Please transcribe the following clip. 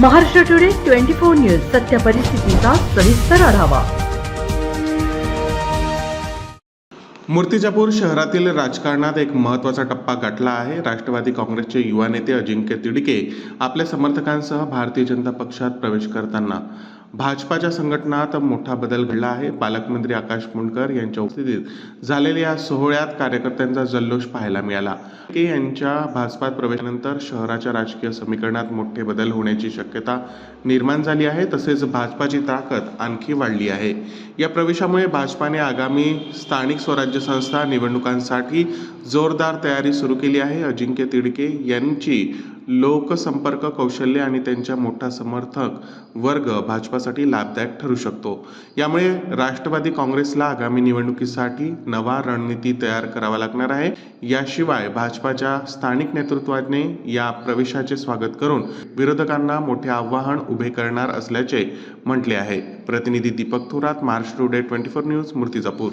Maharashtra today twenty four news सत्य परिस्थितीचा सविस्तर आढावा. मूर्तिजापूर शहरातील राजकारणात एक महत्त्वाचा टप्पा गाठला आहे. राष्ट्रवादी काँग्रेसचे युवा नेते अजिंक्य तिडके आपल्या समर्थकांसह भारतीय जनता पक्षात प्रवेश करताना भाजपाच्या संघटनात मोठा बदल घडला आहे. पालकमंत्री आकाश मुंडकर यांच्या उपस्थितीत झालेल्या या सोहळ्यात कार्यकर्त्यांचा जल्लोष पाहायला मिळाला. के यांच्या भाजपात प्रवेशानंतर शहराच्या राजकीय समीकरणात मोठे बदल होण्याची शक्यता निर्माण झाली आहे. तसेच भाजपाची ताकद आणखी वाढली आहे. या प्रवेशामुळे भाजपाने आगामी स्थानिक स्वराज्य संस्था निवडणुकांसाठी जोरदार तयारी सुरू केली आहे. अजिंक्य तिडके यांची लोकसंपर्क कौशल्य आणि त्यांच्या मोठा समर्थक वर्ग भाजपासाठी लाभदायक ठरू शकतो. यामुळे राष्ट्रवादी काँग्रेसला आगामी निवडणुकीसाठी नवा रणनीती तयार करावा लागणार आहे. याशिवाय भाजपाच्या स्थानिक नेतृत्वाने या प्रवेशाचे स्वागत करून विरोधकांना मोठे आव्हान उभे करणार असल्याचे म्हटले आहे. प्रतिनिधी Deepak Thorat Maharashtra today twenty four news Murtijapur.